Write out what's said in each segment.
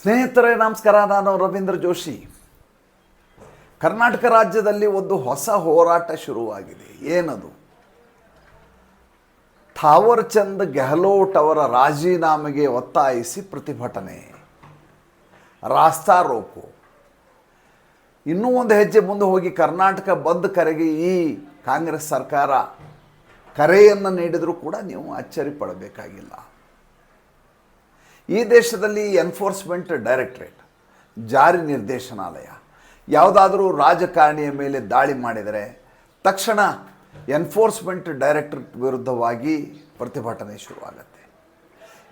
ಸ್ನೇಹಿತರೇ, ನಮಸ್ಕಾರ. ನಾನು ರವೀಂದ್ರ ಜೋಶಿ. ಕರ್ನಾಟಕ ರಾಜ್ಯದಲ್ಲಿ ಒಂದು ಹೊಸ ಹೋರಾಟ ಶುರುವಾಗಿದೆ. ಏನದು? ಥಾವರ್ ಚಂದ್ ಗೆಹ್ಲೋಟ್ ಅವರ ರಾಜೀನಾಮೆಗೆ ಒತ್ತಾಯಿಸಿ ಪ್ರತಿಭಟನೆ. ರಾಸ್ತಾ ರೋಕು ಇನ್ನೂ ಒಂದು ಹೆಜ್ಜೆ ಮುಂದೆ ಹೋಗಿ ಕರ್ನಾಟಕ ಬಂದ್ ಕರೆಗೆ ಈ ಕಾಂಗ್ರೆಸ್ ಸರ್ಕಾರ ಕರೆಯನ್ನು ನೀಡಿದರೂ ಕೂಡ ನೀವು ಅಚ್ಚರಿ ಪಡಬೇಕಾಗಿಲ್ಲ. ಈ ದೇಶದಲ್ಲಿ ಎನ್ಫೋರ್ಸ್ಮೆಂಟ್ ಡೈರೆಕ್ಟ್ರೇಟ್ ಜಾರಿ ನಿರ್ದೇಶನಾಲಯ. ಯಾವುದಾದರೂ ರಾಜಕಾರಣಿಯ ಮೇಲೆ ದಾಳಿ ಮಾಡಿದರೆ ತಕ್ಷಣ ಎನ್ಫೋರ್ಸ್ಮೆಂಟ್ ಡೈರೆಕ್ಟ್ರೇಟ್ ವಿರುದ್ಧವಾಗಿ ಪ್ರತಿಭಟನೆ ಶುರುವಾಗುತ್ತೆ.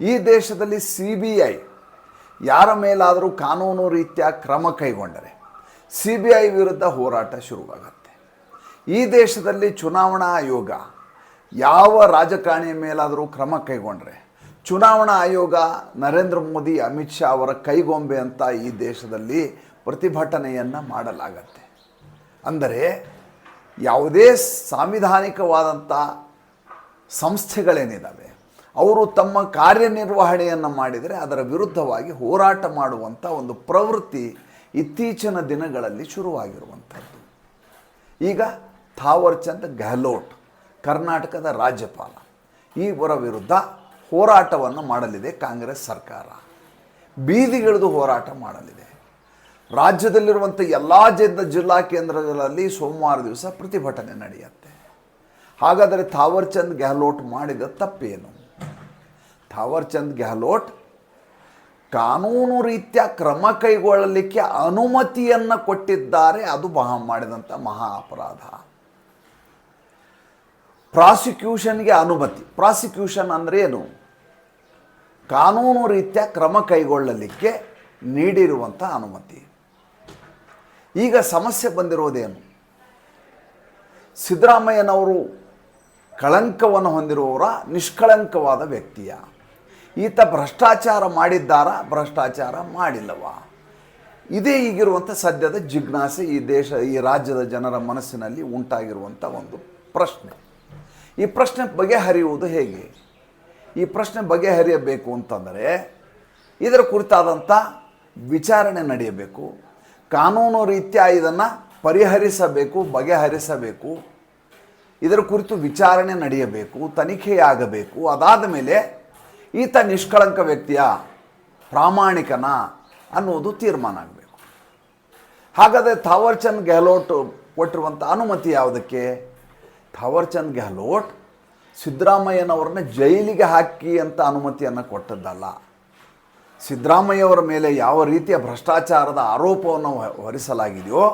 ಈ ದೇಶದಲ್ಲಿ ಸಿ ಬಿ ಐ ಯಾರ ಮೇಲಾದರೂ ಕಾನೂನು ರೀತಿಯ ಕ್ರಮ ಕೈಗೊಂಡರೆ ಸಿ ಬಿ ಐ ವಿರುದ್ಧ ಹೋರಾಟ ಶುರುವಾಗುತ್ತೆ. ಈ ದೇಶದಲ್ಲಿ ಚುನಾವಣಾ ಆಯೋಗ ಯಾವ ರಾಜಕಾರಣಿಯ ಮೇಲಾದರೂ ಕ್ರಮ ಕೈಗೊಂಡ್ರೆ ಚುನಾವಣಾ ಆಯೋಗ ನರೇಂದ್ರ ಮೋದಿ, ಅಮಿತ್ ಶಾ ಅವರ ಕೈಗೊಂಬೆ ಅಂತ ಈ ದೇಶದಲ್ಲಿ ಪ್ರತಿಭಟನೆಯನ್ನು ಮಾಡಲಾಗತ್ತೆ. ಅಂದರೆ ಯಾವುದೇ ಸಾಂವಿಧಾನಿಕವಾದಂಥ ಸಂಸ್ಥೆಗಳೇನಿದ್ದಾವೆ ಅವರು ತಮ್ಮ ಕಾರ್ಯನಿರ್ವಹಣೆಯನ್ನು ಮಾಡಿದರೆ ಅದರ ವಿರುದ್ಧವಾಗಿ ಹೋರಾಟ ಮಾಡುವಂಥ ಒಂದು ಪ್ರವೃತ್ತಿ ಇತ್ತೀಚಿನ ದಿನಗಳಲ್ಲಿ ಶುರುವಾಗಿರುವಂಥದ್ದು. ಈಗ ಥಾವರ್ಚಂದ್ ಗೆಹ್ಲೋಟ್, ಕರ್ನಾಟಕದ ರಾಜ್ಯಪಾಲ ಇವರ ವಿರುದ್ಧ ಹೋರಾಟವನ್ನು ಮಾಡಲಿದೆ ಕಾಂಗ್ರೆಸ್ ಸರ್ಕಾರ. ಬೀದಿಗಿಳಿದು ಹೋರಾಟ ಮಾಡಲಿದೆ. ರಾಜ್ಯದಲ್ಲಿರುವಂಥ ಎಲ್ಲ ಜಿಲ್ಲ ಜಿಲ್ಲಾ ಕೇಂದ್ರಗಳಲ್ಲಿ ಸೋಮವಾರ ದಿವಸ ಪ್ರತಿಭಟನೆ ನಡೆಯುತ್ತೆ. ಹಾಗಾದರೆ ಥಾವರ್ಚಂದ್ ಗೆಹ್ಲೋಟ್ ಮಾಡಿದ ತಪ್ಪೇನು? ಥಾವರ್ ಚಂದ್ ಗೆಹ್ಲೋಟ್ ಕಾನೂನು ರೀತ್ಯ ಕ್ರಮ ಕೈಗೊಳ್ಳಲಿಕ್ಕೆ ಅನುಮತಿಯನ್ನು ಕೊಟ್ಟಿದ್ದಾರೆ. ಅದು ಮಹಾ ಮಾಡಿದಂಥ ಮಹಾ ಅಪರಾಧ. ಪ್ರಾಸಿಕ್ಯೂಷನ್ಗೆ ಅನುಮತಿ. ಪ್ರಾಸಿಕ್ಯೂಷನ್ ಅಂದರೆ ಏನು? ಕಾನೂನು ರೀತ್ಯ ಕ್ರಮ ಕೈಗೊಳ್ಳಲಿಕ್ಕೆ ನೀಡಿರುವಂಥ ಅನುಮತಿ. ಈಗ ಸಮಸ್ಯೆ ಬಂದಿರೋದೇನು? ಸಿದ್ದರಾಮಯ್ಯನವರು ಕಳಂಕವನ್ನು ಹೊಂದಿರುವವರ ನಿಷ್ಕಳಂಕವಾದ ವ್ಯಕ್ತಿಯ. ಈತ ಭ್ರಷ್ಟಾಚಾರ ಮಾಡಿದ್ದಾರ? ಭ್ರಷ್ಟಾಚಾರ ಮಾಡಿಲ್ಲವ? ಇದೇ ಈಗಿರುವಂಥ ಸದ್ಯದ ಜಿಜ್ಞಾಸೆ ಈ ದೇಶ, ಈ ರಾಜ್ಯದ ಜನರ ಮನಸ್ಸಿನಲ್ಲಿ ಉಂಟಾಗಿರುವಂಥ ಒಂದು ಪ್ರಶ್ನೆ. ಈ ಪ್ರಶ್ನೆ ಬಗೆಹರಿಯುವುದು ಹೇಗೆ? ಈ ಪ್ರಶ್ನೆ ಬಗೆಹರಿಯಬೇಕು ಅಂತಂದರೆ ಇದರ ಕುರಿತಾದಂಥ ವಿಚಾರಣೆ ನಡೆಯಬೇಕು. ಕಾನೂನು ರೀತಿಯ ಇದನ್ನು ಪರಿಹರಿಸಬೇಕು, ಬಗೆಹರಿಸಬೇಕು. ಇದರ ಕುರಿತು ವಿಚಾರಣೆ ನಡೆಯಬೇಕು, ತನಿಖೆಯಾಗಬೇಕು. ಅದಾದ ಮೇಲೆ ಈತ ನಿಷ್ಕಳಂಕ ವ್ಯಕ್ತಿಯ ಪ್ರಾಮಾಣಿಕನ ಅನ್ನುವುದು ತೀರ್ಮಾನ ಆಗಬೇಕು. ಹಾಗಾದರೆ ಥಾವರ್ಚಂದ್ ಗೆಹ್ಲೋಟ್ ಕೊಟ್ಟಿರುವಂಥ ಅನುಮತಿ ಯಾವುದಕ್ಕೆ? ಥಾವರ್ ಚಂದ್ ಗೆಹ್ಲೋಟ್ ಸಿದ್ದರಾಮಯ್ಯನವ್ರನ್ನ ಜೈಲಿಗೆ ಹಾಕಿ ಅಂತ ಅನುಮತಿಯನ್ನು ಕೊಟ್ಟದ್ದಲ್ಲ. ಸಿದ್ದರಾಮಯ್ಯವರ ಮೇಲೆ ಯಾವ ರೀತಿಯ ಭ್ರಷ್ಟಾಚಾರದ ಆರೋಪವನ್ನು ಹೊರಿಸಲಾಗಿದೆಯೋ,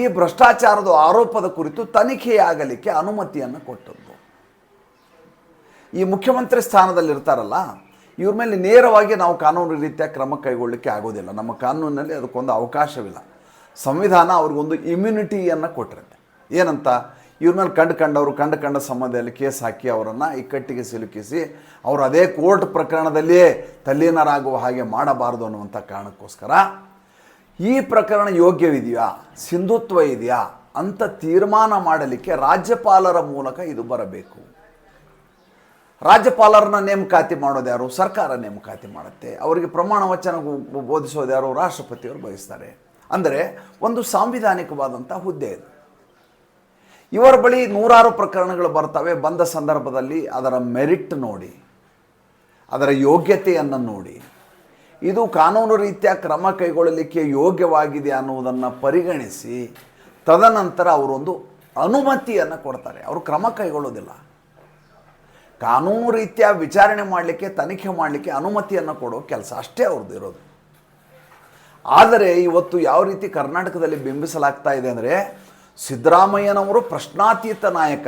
ಈ ಭ್ರಷ್ಟಾಚಾರದ ಆರೋಪದ ಕುರಿತು ತನಿಖೆಯಾಗಲಿಕ್ಕೆ ಅನುಮತಿಯನ್ನು ಕೊಟ್ಟದ್ದು. ಈ ಮುಖ್ಯಮಂತ್ರಿ ಸ್ಥಾನದಲ್ಲಿರ್ತಾರಲ್ಲ, ಇವ್ರ ಮೇಲೆ ನೇರವಾಗಿ ನಾವು ಕಾನೂನು ರೀತಿಯ ಕ್ರಮ ಕೈಗೊಳ್ಳಲಿಕ್ಕೆ ಆಗೋದಿಲ್ಲ. ನಮ್ಮ ಕಾನೂನಿನಲ್ಲಿ ಅದಕ್ಕೊಂದು ಅವಕಾಶವಿಲ್ಲ. ಸಂವಿಧಾನ ಅವ್ರಿಗೊಂದು ಇಮ್ಯುನಿಟಿಯನ್ನು ಕೊಟ್ಟಿರುತ್ತೆ ಏನಂತ? ಇವ್ರ ಮೇಲೆ ಕಂಡು ಕಂಡವರು, ಕಂಡು ಕಂಡ ಸಂಬಂಧದಲ್ಲಿ ಕೇಸ್ ಹಾಕಿ ಅವರನ್ನು ಇಕ್ಕಟ್ಟಿಗೆ ಸಿಲುಕಿಸಿ, ಅವರು ಅದೇ ಕೋರ್ಟ್ ಪ್ರಕರಣದಲ್ಲಿಯೇ ತಲ್ಲೀನರಾಗುವ ಹಾಗೆ ಮಾಡಬಾರದು ಅನ್ನುವಂಥ ಕಾರಣಕ್ಕೋಸ್ಕರ ಈ ಪ್ರಕರಣ ಯೋಗ್ಯವಿದೆಯಾ, ಸಿಂಧುತ್ವ ಇದೆಯಾ ಅಂತ ತೀರ್ಮಾನ ಮಾಡಲಿಕ್ಕೆ ರಾಜ್ಯಪಾಲರ ಮೂಲಕ ಇದು ಬರಬೇಕು. ರಾಜ್ಯಪಾಲರನ್ನ ನೇಮಕಾತಿ ಮಾಡೋದು ಯಾರು? ಸರ್ಕಾರ ನೇಮಕಾತಿ ಮಾಡುತ್ತೆ. ಅವರಿಗೆ ಪ್ರಮಾಣ ವಚನ ಬೋಧಿಸೋದು ಯಾರು? ರಾಷ್ಟ್ರಪತಿಯವರು ಬಯಸ್ತಾರೆ. ಅಂದರೆ ಒಂದು ಸಾಂವಿಧಾನಿಕವಾದಂಥ ಹುದ್ದೆ ಇದು. ಇವರ ಬಳಿ ನೂರಾರು ಪ್ರಕರಣಗಳು ಬರ್ತವೆ. ಬಂದ ಸಂದರ್ಭದಲ್ಲಿ ಅದರ ಮೆರಿಟ್ ನೋಡಿ, ಅದರ ಯೋಗ್ಯತೆಯನ್ನು ನೋಡಿ. ಇದು ಕಾನೂನು ರೀತಿಯ ಕ್ರಮ ಕೈಗೊಳ್ಳಲಿಕ್ಕೆ ಯೋಗ್ಯವಾಗಿದೆ ಅನ್ನುವುದನ್ನು ಪರಿಗಣಿಸಿ, ತದನಂತರ ಅವರೊಂದು ಅನುಮತಿಯನ್ನು ಕೊಡ್ತಾರೆ. ಅವರು ಕ್ರಮ ಕೈಗೊಳ್ಳೋದಿಲ್ಲ. ಕಾನೂನು ರೀತಿಯ ವಿಚಾರಣೆ ಮಾಡಲಿಕ್ಕೆ, ತನಿಖೆ ಮಾಡಲಿಕ್ಕೆ ಅನುಮತಿಯನ್ನು ಕೊಡೋ ಕೆಲಸ ಅಷ್ಟೇ ಅವ್ರದ್ದು ಇರೋದು. ಆದರೆ ಇವತ್ತು ಯಾವ ರೀತಿ ಕರ್ನಾಟಕದಲ್ಲಿ ಬಿಂಬಿಸಲಾಗ್ತಾ ಇದೆ ಅಂದರೆ ಸಿದ್ದರಾಮಯ್ಯನವರು ಪ್ರಶ್ನಾತೀತ ನಾಯಕ.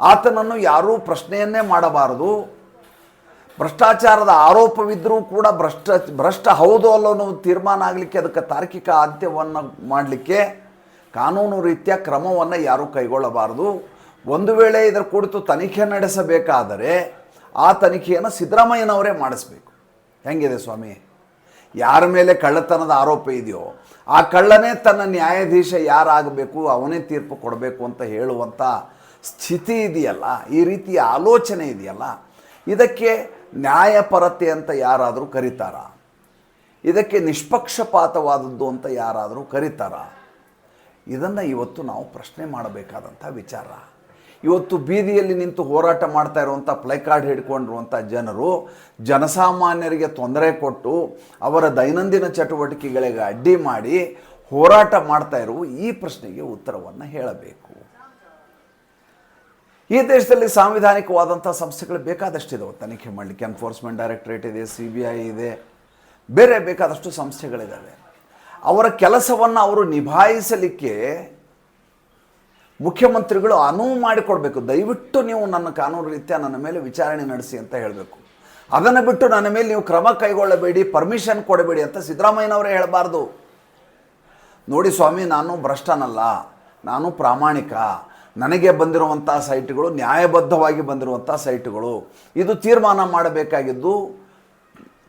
ಆತನನ್ನು ಯಾರೂ ಪ್ರಶ್ನೆಯನ್ನೇ ಮಾಡಬಾರದು. ಭ್ರಷ್ಟಾಚಾರದ ಆರೋಪವಿದ್ದರೂ ಕೂಡ ಭ್ರಷ್ಟ ಭ್ರಷ್ಟ ಹೌದು ಅಲ್ಲೋ ಅನ್ನೋ ತೀರ್ಮಾನ ಆಗಲಿಕ್ಕೆ ಅದಕ್ಕೆ ತಾರ್ಕಿಕ ಆದ್ಯವನ್ನು ಮಾಡಲಿಕ್ಕೆ ಕಾನೂನು ರೀತಿಯ ಕ್ರಮವನ್ನು ಯಾರೂ ಕೈಗೊಳ್ಳಬಾರದು. ಒಂದು ವೇಳೆ ಇದರ ಕುರಿತು ತನಿಖೆ ನಡೆಸಬೇಕಾದರೆ ಆ ತನಿಖೆಯನ್ನು ಸಿದ್ದರಾಮಯ್ಯನವರೇ ಮಾಡಿಸ್ಬೇಕು. ಹೆಂಗಿದೆ ಸ್ವಾಮಿ? ಯಾರ ಮೇಲೆ ಕಳ್ಳತನದ ಆರೋಪ ಇದೆಯೋ ಆ ಕಳ್ಳನೇ ತನ್ನ ನ್ಯಾಯಾಧೀಶ ಯಾರಾಗಬೇಕು, ಅವನೇ ತೀರ್ಪು ಕೊಡಬೇಕು ಅಂತ ಹೇಳುವಂಥ ಸ್ಥಿತಿ ಇದೆಯಲ್ಲ, ಈ ರೀತಿಯ ಆಲೋಚನೆ ಇದೆಯಲ್ಲ, ಇದಕ್ಕೆ ನ್ಯಾಯಪರತೆ ಅಂತ ಯಾರಾದರೂ ಕರೀತಾರ? ಇದಕ್ಕೆ ನಿಷ್ಪಕ್ಷಪಾತವಾದದ್ದು ಅಂತ ಯಾರಾದರೂ ಕರೀತಾರ? ಇದನ್ನು ಇವತ್ತು ನಾವು ಪ್ರಶ್ನೆ ಮಾಡಬೇಕಾದಂಥ ವಿಚಾರ. ಇವತ್ತು ಬೀದಿಯಲ್ಲಿ ನಿಂತು ಹೋರಾಟ ಮಾಡ್ತಾ ಇರುವಂಥ ಪ್ಲೈಕಾರ್ಡ್ ಹಿಡ್ಕೊಂಡಿರುವಂಥ ಜನರು ಜನಸಾಮಾನ್ಯರಿಗೆ ತೊಂದರೆ ಕೊಟ್ಟು ಅವರ ದೈನಂದಿನ ಚಟುವಟಿಕೆಗಳಿಗೆ ಅಡ್ಡಿ ಮಾಡಿ ಹೋರಾಟ ಮಾಡ್ತಾ ಇರುವ ಈ ಪ್ರಶ್ನೆಗೆ ಉತ್ತರವನ್ನು ಹೇಳಬೇಕು. ಈ ದೇಶದಲ್ಲಿ ಸಾಂವಿಧಾನಿಕವಾದಂಥ ಸಂಸ್ಥೆಗಳು ಬೇಕಾದಷ್ಟಿದಾವೆ ತನಿಖೆ ಮಾಡಲಿಕ್ಕೆ ಎನ್ಫೋರ್ಸ್ಮೆಂಟ್ ಡೈರೆಕ್ಟರೇಟ್ ಇದೆ ಸಿ ಬಿ ಐ ಇದೆ. ಬೇರೆ ಬೇಕಾದಷ್ಟು ಸಂಸ್ಥೆಗಳಿದ್ದಾವೆ ಅವರ ಕೆಲಸವನ್ನು ಅವರು ನಿಭಾಯಿಸಲಿಕ್ಕೆ ಮುಖ್ಯಮಂತ್ರಿಗಳು ಅನುವು ಮಾಡಿಕೊಡ್ಬೇಕು. ದಯವಿಟ್ಟು ನೀವು ನನ್ನ ಕಾನೂನು ರೀತ್ಯ ನನ್ನ ಮೇಲೆ ವಿಚಾರಣೆ ನಡೆಸಿ ಅಂತ ಹೇಳಬೇಕು. ಅದನ್ನು ಬಿಟ್ಟು ನನ್ನ ಮೇಲೆ ನೀವು ಕ್ರಮ ಕೈಗೊಳ್ಳಬೇಡಿ ಪರ್ಮಿಷನ್ ಕೊಡಬೇಡಿ ಅಂತ ಸಿದ್ದರಾಮಯ್ಯನವರೇ ಹೇಳಬಾರ್ದು. ನೋಡಿ ಸ್ವಾಮಿ, ನಾನು ಭ್ರಷ್ಟನಲ್ಲ, ನಾನು ಪ್ರಾಮಾಣಿಕ. ನನಗೆ ಬಂದಿರುವಂಥ ಸೈಟ್ಗಳು ನ್ಯಾಯಬದ್ಧವಾಗಿ ಬಂದಿರುವಂಥ ಸೈಟ್ಗಳು. ಇದು ತೀರ್ಮಾನ ಮಾಡಬೇಕಾಗಿದ್ದು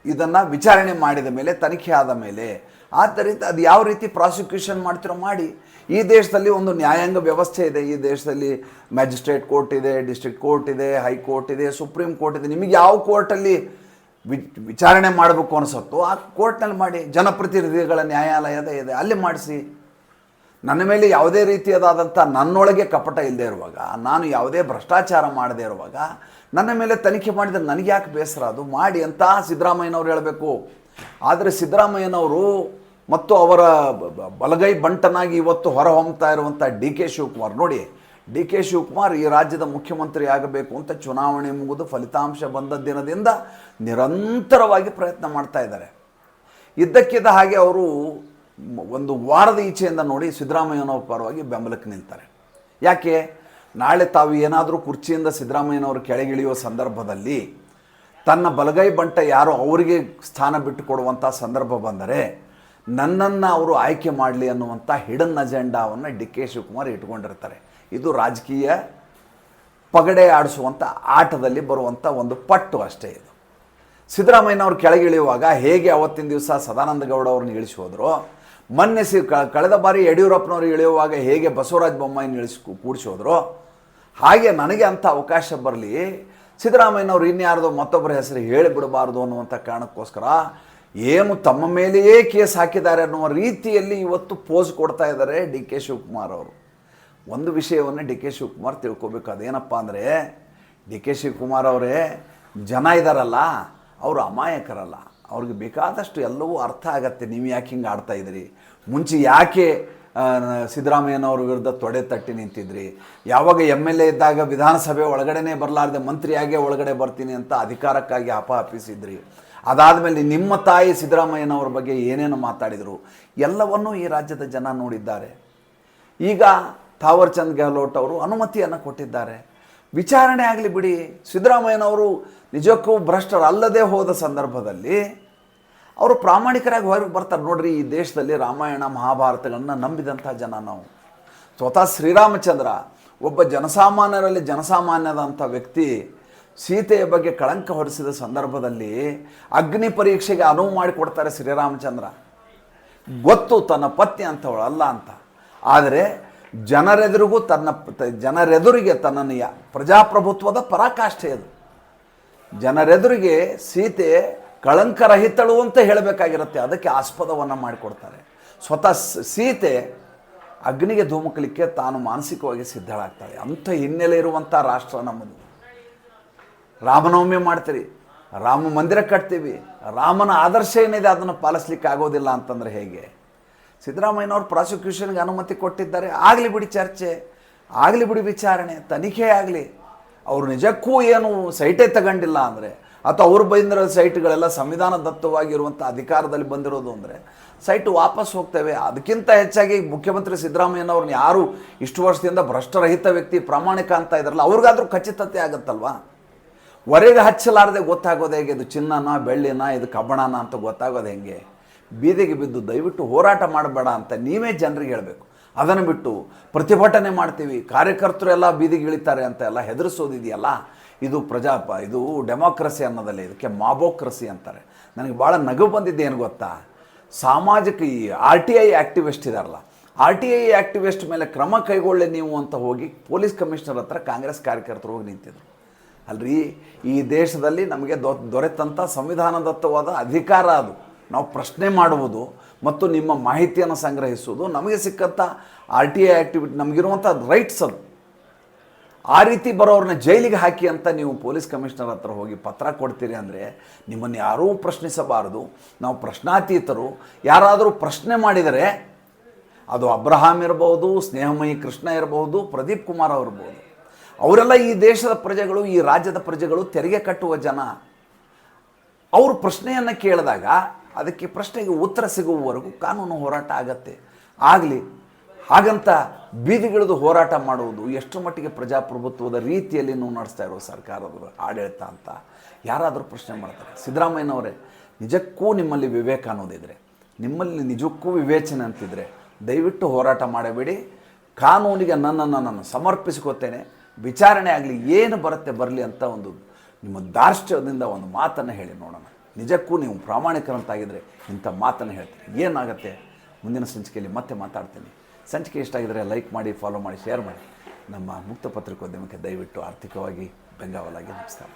ಇದನ್ನು ವಿಚಾರಣೆ ಮಾಡಿದ ಮೇಲೆ, ತನಿಖೆ ಆದ ಮೇಲೆ ಆದ್ದರಿಂದ ಅದು ಯಾವ ರೀತಿ ಪ್ರಾಸಿಕ್ಯೂಷನ್ ಮಾಡ್ತಿರೋ ಮಾಡಿ ಈ ದೇಶದಲ್ಲಿ ಒಂದು ನ್ಯಾಯಾಂಗ ವ್ಯವಸ್ಥೆ ಇದೆ. ಈ ದೇಶದಲ್ಲಿ ಮ್ಯಾಜಿಸ್ಟ್ರೇಟ್ ಕೋರ್ಟ್ ಇದೆ, ಡಿಸ್ಟ್ರಿಕ್ಟ್ ಕೋರ್ಟ್ ಇದೆ ಹೈಕೋರ್ಟ್ ಇದೆ, ಸುಪ್ರೀಂ ಕೋರ್ಟ್ ಇದೆ. ನಿಮಗೆ ಯಾವ ಕೋರ್ಟಲ್ಲಿ ವಿಚಾರಣೆ ಮಾಡಬೇಕು ಅನಿಸುತ್ತೋ ಆ ಕೋರ್ಟ್ನಲ್ಲಿ ಮಾಡಿ. ಜನಪ್ರತಿನಿಧಿಗಳ ನ್ಯಾಯಾಲಯದ ಇದೆ. ಅಲ್ಲಿ ಮಾಡಿಸಿ. ನನ್ನ ಮೇಲೆ ಯಾವುದೇ ರೀತಿಯದಾದಂಥ ನನ್ನೊಳಗೆ ಕಪಟ ಇಲ್ಲದೆ ಇರುವಾಗ, ನಾನು ಯಾವುದೇ ಭ್ರಷ್ಟಾಚಾರ ಮಾಡದೇ ಇರುವಾಗ, ನನ್ನ ಮೇಲೆ ತನಿಖೆ ಮಾಡಿದರೆ ನನಗೆ ಯಾಕೆ ಬೇಸರ? ಅದು ಮಾಡಿ ಅಂತ ಸಿದ್ದರಾಮಯ್ಯನವ್ರು ಹೇಳಬೇಕು. ಆದರೆ ಸಿದ್ದರಾಮಯ್ಯನವರು ಮತ್ತು ಅವರ ಬಲಗೈ ಬಂಟನಾಗಿ ಇವತ್ತು ಹೊರಹೊಮ್ಮತಾ ಇರುವಂಥ ಡಿ ಕೆ ಶಿವಕುಮಾರ್. ನೋಡಿ, ಡಿ ಕೆ ಶಿವಕುಮಾರ್ ಈ ರಾಜ್ಯದ ಮುಖ್ಯಮಂತ್ರಿ ಆಗಬೇಕು ಅಂತ ಚುನಾವಣೆ ಮುಗಿದು ಫಲಿತಾಂಶ ಬಂದ ದಿನದಿಂದ ನಿರಂತರವಾಗಿ ಪ್ರಯತ್ನ ಮಾಡ್ತಾ ಇದ್ದಾರೆ. ಇದ್ದಕ್ಕಿದ್ದ ಹಾಗೆ ಅವರು ಒಂದು ವಾರದ ಈಚೆಯಿಂದ ನೋಡಿ ಸಿದ್ದರಾಮಯ್ಯನವ್ರ ಪರವಾಗಿ ಬೆಂಬಲಕ್ಕೆ ನಿಲ್ತಾರೆ. ಯಾಕೆ? ನಾಳೆ ತಾವು ಏನಾದರೂ ಕುರ್ಚಿಯಿಂದ ಸಿದ್ದರಾಮಯ್ಯನವರು ಕೆಳಗಿಳಿಯುವ ಸಂದರ್ಭದಲ್ಲಿ ತನ್ನ ಬಲಗೈ ಬಂಟ ಯಾರೋ ಅವರಿಗೆ ಸ್ಥಾನ ಬಿಟ್ಟು ಕೊಡುವಂಥ ಸಂದರ್ಭ ಬಂದರೆ ನನ್ನನ್ನು ಅವರು ಆಯ್ಕೆ ಮಾಡಲಿ ಅನ್ನುವಂಥ ಹಿಡನ್ ಅಜೆಂಡಾವನ್ನು ಡಿ ಕೆ ಶಿವಕುಮಾರ್ ಇಟ್ಕೊಂಡಿರ್ತಾರೆ. ಇದು ರಾಜಕೀಯ ಪಗಡೆ ಆಡಿಸುವಂಥ ಆಟದಲ್ಲಿ ಬರುವಂಥ ಒಂದು ಪಟ್ಟು ಅಷ್ಟೇ ಇದು. ಸಿದ್ದರಾಮಯ್ಯನವ್ರು ಕೆಳಗಿಳಿಯುವಾಗ ಹೇಗೆ ಅವತ್ತಿನ ದಿವಸ ಸದಾನಂದ ಗೌಡ ಅವ್ರನ್ನ ಇಳಿಸಿ ಹೋದರೋ? ಮೊನ್ನೆ ಸಿ ಕಳೆದ ಬಾರಿ ಯಡಿಯೂರಪ್ಪನವರು ಇಳಿಯುವಾಗ ಹೇಗೆ ಬಸವರಾಜ ಬೊಮ್ಮಾಯಿನ ಇಳಿಸಿ ಕೂಡಿಸಿ ಹೋದ್ರು? ಹಾಗೆ ನನಗೆ ಅಂಥ ಅವಕಾಶ ಬರಲಿ, ಸಿದ್ದರಾಮಯ್ಯನವ್ರು ಇನ್ಯಾರ್ದೋ ಮತ್ತೊಬ್ಬರ ಹೆಸರು ಹೇಳಿಬಿಡಬಾರ್ದು ಅನ್ನುವಂಥ ಕಾರಣಕ್ಕೋಸ್ಕರ ಏನು ತಮ್ಮ ಮೇಲೆಯೇ ಕೇಸ್ ಹಾಕಿದ್ದಾರೆ ಅನ್ನುವ ರೀತಿಯಲ್ಲಿ ಇವತ್ತು ಪೋಸ್ ಕೊಡ್ತಾ ಇದ್ದಾರೆ ಡಿ ಕೆ ಶಿವಕುಮಾರ್ ಅವರು. ಒಂದು ವಿಷಯವನ್ನು ಡಿ ಕೆ ಶಿವಕುಮಾರ್ ತಿಳ್ಕೊಬೇಕು. ಅದೇನಪ್ಪ ಅಂದರೆ ಡಿ ಕೆ ಶಿವಕುಮಾರ್ ಅವರೇ ಜನ ಇದ್ದಾರಲ್ಲ ಅವರು ಅಮಾಯಕರಲ್ಲ. ಅವ್ರಿಗೆ ಬೇಕಾದಷ್ಟು ಎಲ್ಲವೂ ಅರ್ಥ ಆಗತ್ತೆ. ನೀವು ಯಾಕೆ ಹಿಂಗೆ ಆಡ್ತಾ ಇದ್ದೀರಿ? ಮುಂಚೆ ಯಾಕೆ ಸಿದ್ದರಾಮಯ್ಯನವ್ರ ವಿರುದ್ಧ ತೊಡೆ ತಟ್ಟಿ ನಿಂತಿದ್ರಿ? ಯಾವಾಗ ಎಂ ಎಲ್ ಎ ಇದ್ದಾಗ ವಿಧಾನಸಭೆ ಒಳಗಡೆನೇ ಬರಲಾರ್ದೆ ಮಂತ್ರಿಯಾಗೆ ಒಳಗಡೆ ಬರ್ತೀನಿ ಅಂತ ಅಧಿಕಾರಕ್ಕಾಗಿ ಹಪಾಹಪಿಸಿದ್ರಿ ಅದಾದಮೇಲೆ ನಿಮ್ಮ ತಾಯಿ ಸಿದ್ದರಾಮಯ್ಯನವ್ರ ಬಗ್ಗೆ ಏನೇನು ಮಾತಾಡಿದರು, ಎಲ್ಲವನ್ನೂ ಈ ರಾಜ್ಯದ ಜನ ನೋಡಿದ್ದಾರೆ. ಈಗ ಥಾವರ್ ಚಂದ್ ಗೆಹ್ಲೋಟ್ ಅವರು ಅನುಮತಿಯನ್ನು ಕೊಟ್ಟಿದ್ದಾರೆ. ವಿಚಾರಣೆ ಆಗಲಿ ಬಿಡಿ, ಸಿದ್ದರಾಮಯ್ಯನವರು ನಿಜಕ್ಕೂ ಭ್ರಷ್ಟರಲ್ಲದೆ ಹೋದ ಸಂದರ್ಭದಲ್ಲಿ ಅವರು ಪ್ರಾಮಾಣಿಕರಾಗಿ ಹೊರಗೆ ಬರ್ತಾರೆ. ನೋಡ್ರಿ, ಈ ದೇಶದಲ್ಲಿ ರಾಮಾಯಣ, ಮಹಾಭಾರತಗಳನ್ನು ನಂಬಿದಂಥ ಜನ ನಾವು. ಸ್ವತಃ ಶ್ರೀರಾಮಚಂದ್ರ ಒಬ್ಬ ಜನಸಾಮಾನ್ಯರಲ್ಲಿ ಜನಸಾಮಾನ್ಯದಂಥ ವ್ಯಕ್ತಿ ಸೀತೆಯ ಬಗ್ಗೆ ಕಳಂಕ ಹೊರಿಸಿದ ಸಂದರ್ಭದಲ್ಲಿ ಅಗ್ನಿ ಪರೀಕ್ಷೆಗೆ ಅನುವು ಮಾಡಿಕೊಡ್ತಾರೆ ಶ್ರೀರಾಮಚಂದ್ರ. ಗೊತ್ತು ತನ್ನ ಪತ್ನಿ ಅಂತವಳು ಅಲ್ಲ ಅಂತ. ಆದರೆ ಜನರೆದುರಿಗೂ ತನ್ನ ಜನರೆದುರಿಗೆ ತನ್ನ ಯಾ- ಪ್ರಜಾಪ್ರಭುತ್ವದ ಪರಾಕಾಷ್ಠೆ ಅದು. ಜನರೆದುರಿಗೆ ಸೀತೆ ಕಳಂಕರಹಿತಳು ಅಂತ ಹೇಳಬೇಕಾಗಿರುತ್ತೆ. ಅದಕ್ಕೆ ಆಸ್ಪದವನ್ನು ಮಾಡಿಕೊಡ್ತಾರೆ. ಸ್ವತಃ ಸೀತೆ ಅಗ್ನಿಗೆ ಧುಮುಕಲಿಕ್ಕೆ ತಾನು ಮಾನಸಿಕವಾಗಿ ಸಿದ್ಧಳಾಗ್ತಾಳೆ. ಅಂಥ ಹಿನ್ನೆಲೆ ಇರುವಂಥ ರಾಷ್ಟ್ರ ನಮ್ಮದು. ರಾಮನವಮಿ ಮಾಡ್ತೀರಿ, ರಾಮ ಮಂದಿರ ಕಟ್ತೀವಿ, ರಾಮನ ಆದರ್ಶ ಏನಿದೆ ಅದನ್ನು ಪಾಲಿಸ್ಲಿಕ್ಕೆ ಆಗೋದಿಲ್ಲ ಅಂತಂದ್ರೆ ಹೇಗೆ? ಸಿದ್ದರಾಮಯ್ಯನವ್ರು ಪ್ರಾಸಿಕ್ಯೂಷನ್ಗೆ ಅನುಮತಿ ಕೊಟ್ಟಿದ್ದಾರೆ, ಆಗಲಿ ಬಿಡಿ ಚರ್ಚೆ, ಆಗಲಿ ಬಿಡಿ ವಿಚಾರಣೆ, ತನಿಖೆ ಆಗಲಿ. ಅವರು ನಿಜಕ್ಕೂ ಏನು ಸೈಟೇ ತಗೊಂಡಿಲ್ಲ ಅಂದರೆ, ಅಥವಾ ಅವ್ರು ಬಂದಿರೋ ಸೈಟ್ಗಳೆಲ್ಲ ಸಂವಿಧಾನ ದತ್ತವಾಗಿರುವಂಥ ಅಧಿಕಾರದಲ್ಲಿ ಬಂದಿರೋದು ಅಂದರೆ, ಸೈಟ್ ವಾಪಸ್ ಹೋಗ್ತೇವೆ. ಅದಕ್ಕಿಂತ ಹೆಚ್ಚಾಗಿ ಮುಖ್ಯಮಂತ್ರಿ ಸಿದ್ದರಾಮಯ್ಯನವ್ರನ್ನ ಯಾರು ಇಷ್ಟು ವರ್ಷದಿಂದ ಭ್ರಷ್ಟರಹಿತ ವ್ಯಕ್ತಿ, ಪ್ರಾಮಾಣಿಕ ಅಂತ ಇದ್ದಾರಲ್ಲ, ಅವ್ರಿಗಾದ್ರೂ ಖಚಿತತೆ ಆಗುತ್ತಲ್ವಾ? ಹೊರಗೆ ಹಚ್ಚಲಾರದೆ ಗೊತ್ತಾಗೋದು ಹೇಗೆ? ಇದು ಚಿನ್ನನ, ಬೆಳ್ಳಿನ, ಇದು ಕಬ್ಬಣನ ಅಂತ ಗೊತ್ತಾಗೋದು ಹೆಂಗೆ? ಬೀದಿಗೆ ಬಿದ್ದು ದಯವಿಟ್ಟು ಹೋರಾಟ ಮಾಡಬೇಡ ಅಂತ ನೀವೇ ಜನರಿಗೆ ಹೇಳಬೇಕು. ಅದನ್ನು ಬಿಟ್ಟು ಪ್ರತಿಭಟನೆ ಮಾಡ್ತೀವಿ, ಕಾರ್ಯಕರ್ತರು ಎಲ್ಲ ಬೀದಿಗೆ ಇಳಿತಾರೆ ಅಂತ ಎಲ್ಲ ಹೆದರಿಸೋದಿದೆಯಲ್ಲ ಇದು ಪ್ರಜಾಪ ಇದು ಡೆಮೋಕ್ರಸಿ ಅನ್ನೋದಲ್ಲ, ಇದಕ್ಕೆ ಮಾಬೋಕ್ರಸಿ ಅಂತಾರೆ. ನನಗೆ ಭಾಳ ನಗು ಬಂದಿದ್ದು ಏನು ಗೊತ್ತಾ? ಸಾಮಾಜಿಕ ಈ ಆರ್ ಟಿ ಐ ಆ್ಯಕ್ಟಿವಿಸ್ಟ್ ಇದಾರಲ್ಲ, ಆರ್ ಟಿ ಐ ಆ್ಯಕ್ಟಿವಿಸ್ಟ್ ಮೇಲೆ ಕ್ರಮ ಕೈಗೊಳ್ಳಿ ನೀವು ಅಂತ ಹೋಗಿ ಪೊಲೀಸ್ ಕಮಿಷನರ್ ಹತ್ರ ಕಾಂಗ್ರೆಸ್ ಕಾರ್ಯಕರ್ತರು ಹೋಗಿ ನಿಂತಿದ್ರು. ಅಲ್ರಿ? ಈ ದೇಶದಲ್ಲಿ ನಮಗೆ ದೊ ದೊರೆತಂಥ ಸಂವಿಧಾನದತ್ತವಾದ ಅಧಿಕಾರ ಅದು. ನಾವು ಪ್ರಶ್ನೆ ಮಾಡುವುದು ಮತ್ತು ನಿಮ್ಮ ಮಾಹಿತಿಯನ್ನು ಸಂಗ್ರಹಿಸುವುದು ನಮಗೆ ಸಿಕ್ಕಂಥ ಆರ್ ಟಿ ಐ ಆ್ಯಕ್ಟಿವಿಟಿ ನಮಗಿರುವಂಥ ರೈಟ್ಸ್ ಅದು. ಆ ರೀತಿ ಬರೋರನ್ನ ಜೈಲಿಗೆ ಹಾಕಿ ಅಂತ ನೀವು ಪೊಲೀಸ್ ಕಮಿಷನರ್ ಹತ್ರ ಹೋಗಿ ಪತ್ರ ಕೊಡ್ತೀರಿ ಅಂದರೆ ನಿಮ್ಮನ್ನು ಯಾರೂ ಪ್ರಶ್ನಿಸಬಾರದು. ನಾವು ಪ್ರಶ್ನಾತೀತರು. ಯಾರಾದರೂ ಪ್ರಶ್ನೆ ಮಾಡಿದರೆ ಅದು ಅಬ್ರಹಾಂ ಇರಬಹುದು ಸ್ನೇಹಮಯಿ ಕೃಷ್ಣ ಇರಬಹುದು ಪ್ರದೀಪ್ ಕುಮಾರ್ ಅವರಿರ್ಬೋದು ಅವರೆಲ್ಲ ಈ ದೇಶದ ಪ್ರಜೆಗಳು, ಈ ರಾಜ್ಯದ ಪ್ರಜೆಗಳು ತೆರಿಗೆ ಕಟ್ಟುವ ಜನ. ಅವರು ಪ್ರಶ್ನೆಯನ್ನು ಕೇಳಿದಾಗ ಅದಕ್ಕೆ ಪ್ರಶ್ನೆಗೆ ಉತ್ತರ ಸಿಗುವವರೆಗೂ ಕಾನೂನು ಹೋರಾಟ ಆಗತ್ತೆ. ಆಗಲಿ, ಹಾಗಂತ ಬೀದಿಗಿಳಿದು ಹೋರಾಟ ಮಾಡುವುದು ಎಷ್ಟು ಮಟ್ಟಿಗೆ ಪ್ರಜಾಪ್ರಭುತ್ವದ ರೀತಿಯಲ್ಲಿ ನೀವು ನಡೆಸ್ತಾ ಇರೋ ಸರ್ಕಾರದ ಆಡಳಿತ ಅಂತ ಯಾರಾದರೂ ಪ್ರಶ್ನೆ ಮಾಡ್ತಾರೆ. ಸಿದ್ದರಾಮಯ್ಯನವರೇ, ನಿಜಕ್ಕೂ ನಿಮ್ಮಲ್ಲಿ ವಿವೇಕ ಅನ್ನೋದಿದ್ರೆ, ನಿಮ್ಮಲ್ಲಿ ನಿಜಕ್ಕೂ ವಿವೇಚನೆ ಅಂತಿದ್ರೆ ದಯವಿಟ್ಟು ಹೋರಾಟ ಮಾಡಬೇಡಿ. ಕಾನೂನಿಗೆ ನನ್ನನ್ನು ನಾನು ಸಮರ್ಪಿಸ್ಕೋತೇನೆ. ವಿಚಾರಣೆ ಆಗಲಿ ಏನು ಬರುತ್ತೆ ಬರಲಿ ಅಂತ ಒಂದು ನಿಮ್ಮ ದಾರ್ಷ್ಟ್ಯದಿಂದ ಒಂದು ಮಾತನ್ನು ಹೇಳಿ ನೋಡೋಣ. ನಿಜಕ್ಕೂ ನೀವು ಪ್ರಾಮಾಣಿಕರಂತಾಗಿದ್ದರೆ ಇಂಥ ಮಾತನ್ನು ಹೇಳ್ತೀರಿ. ಏನಾಗುತ್ತೆ? ಮುಂದಿನ ಸಂಚಿಕೆಯಲ್ಲಿ ಮತ್ತೆ ಮಾತಾಡ್ತೀನಿ. ಸಂಚಿಕೆ ಇಷ್ಟ ಆಗಿದರೆ ಲೈಕ್ ಮಾಡಿ ಫಾಲೋ ಮಾಡಿ ಶೇರ್ ಮಾಡಿ. ನಮ್ಮ ಮುಕ್ತ ಪತ್ರಿಕೋದ್ಯಮಕ್ಕೆ ದಯವಿಟ್ಟು ಆರ್ಥಿಕವಾಗಿ ಬೆಂಗಾವಲಾಗಿ ನಮಸ್ಕಾರ.